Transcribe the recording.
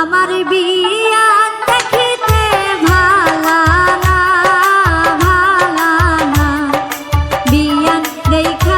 আমার বিয়া দেখিতে ভালা না ভালা না। বিয়ান দেখ